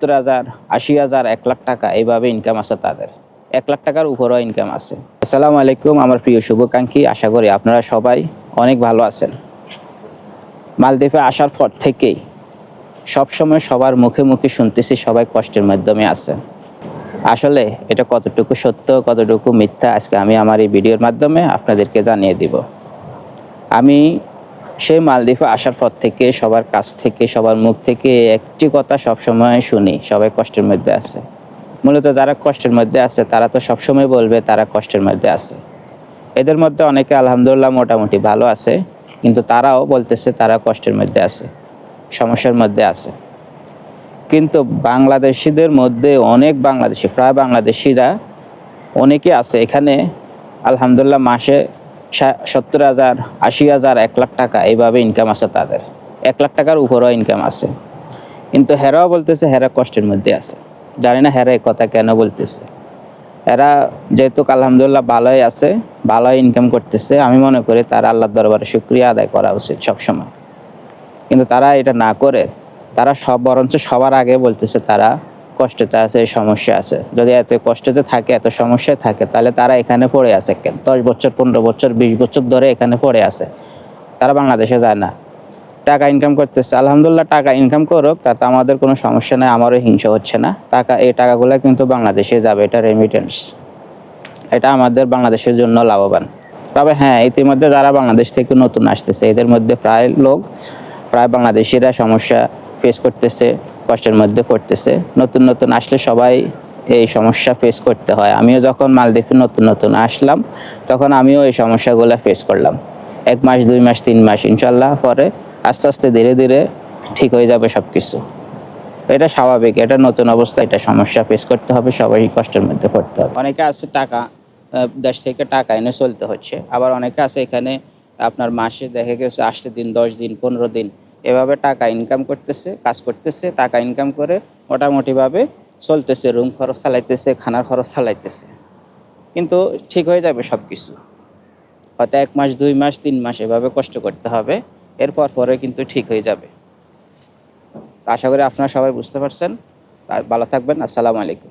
সত্তর হাজার, আশি হাজার, এক লাখ টাকা, এইভাবে ইনকাম আছে তাদের। এক লাখ টাকার উপরও ইনকাম আছে। আসসালামু আলাইকুম, আমার প্রিয় শুভাকাঙ্ক্ষী, আশা করি আপনারা সবাই অনেক ভালো আছেন। মালদ্বীপে আসার পর থেকেই সবসময় সবার মুখে মুখে শুনতেছি সবাই কষ্টের মাধ্যমে আছে। আসলে এটা কতটুকু সত্য, কতটুকু মিথ্যা, আজকে আমি আমার এই ভিডিওর মাধ্যমে আপনাদেরকে জানিয়ে দিব। আমি সেই মালদ্বীপে আসার পর থেকে সবার কাছ থেকে, সবার মুখ থেকে একটি কথা সবসময় শুনি, সবাই কষ্টের মধ্যে আছে। মূলত যারা কষ্টের মধ্যে আছে, তারা তো সবসময় বলবে তারা কষ্টের মধ্যে আছে। এদের মধ্যে অনেকে আলহামদুলিল্লাহ মোটামুটি ভালো আছে, কিন্তু তারাও বলতেছে তারা কষ্টের মধ্যে আছে, সমস্যার মধ্যে আছে। কিন্তু বাংলাদেশিদের মধ্যে অনেক বাংলাদেশি, প্রায় বাংলাদেশিরা অনেকে আছে এখানে, আলহামদুলিল্লাহ মাসে সত্তর হাজার, আশি হাজার, এক লাখ টাকা এইভাবে ইনকাম আছে তাদের। এক লাখ টাকার উপরও ইনকাম আছে। কিন্তু হেরাও বলতেছে হেরা কষ্টের মধ্যে আছে। জানি না হেরা এই কথা কেন বলতেছে। এরা যেহেতু আলহামদুলিল্লাহ ভালোই আছে, ভালোই ইনকাম করতেছে, আমি মনে করি তারা আল্লাহর দরবারে শুক্রিয়া আদায় করা উচিত সবসময়। কিন্তু তারা এটা না করে, তারা সব বরঞ্চ সবার আগে বলতেছে তারা কষ্টতে আছে, সমস্যা আছে। যদি এত কষ্টতে থাকে, এত সমস্যায় থাকে, তাহলে তারা এখানে পড়ে আছে। কেন দশ বছর, পনেরো বছর, বিশ বছর ধরে এখানে পড়ে আছে। তারা বাংলাদেশে যায় না। টাকা ইনকাম করতেছে। আলহামদুলিল্লাহ, টাকা ইনকাম করুক, তাতে আমাদের কোনো সমস্যা নেই, আমারও হিংসা হচ্ছে না। টাকা, এই টাকাগুলো কিন্তু বাংলাদেশে যাবে, এটা রেমিটেন্স এটা আমাদের বাংলাদেশের জন্য লাভবান। তবে হ্যাঁ ইতিমধ্যে যারা বাংলাদেশ থেকে নতুন আসতেছে, এদের মধ্যে প্রায় লোক, প্রায় বাংলাদেশিরা সমস্যা ফেস করতেছে। কষ্টের মধ্যে পড়তেছে। নতুন নতুন আসলে সবাই এই সমস্যা ফেস করতে হয়। আমিও যখন মালদ্বীপে নতুন নতুন আসলাম, তখন আমিও এই সমস্যাগুলো ফেস করলাম। এক মাস, দুই মাস, তিন মাস ইনশাল্লাহ পরে আস্তে আস্তে ধীরে ধীরে ঠিক হয়ে যাবে সব কিছু এটা স্বাভাবিক, এটা নতুন অবস্থা, এটা সমস্যা ফেস করতে হবে, সবাই কষ্টের মধ্যে পড়তে হবে। অনেকে আছে টাকা দেশ থেকে টাকা এনে চলতে হচ্ছে। আবার অনেকে আছে এখানে আপনার মাসে দেখা গেছে আষ্ট দিন, দশ দিন, পনেরো দিন এভাবে টাকা ইনকাম করতেছে, কাজ করতেছে, টাকা ইনকাম করে মোটামুটিভাবে চলতেছে রুম খরচ চালাইতেছে, খানার খরচ চালাইতেছে। কিন্তু ঠিক হয়ে যাবে সব কিছু হয়তো এক মাস, দুই মাস, তিন মাস এভাবে কষ্ট করতে হবে, এরপর পরে কিন্তু ঠিক হয়ে যাবে। আশা করি আপনারা সবাই বুঝতে পারছেন। ভালো থাকবেন, আসসালামু আলাইকুম।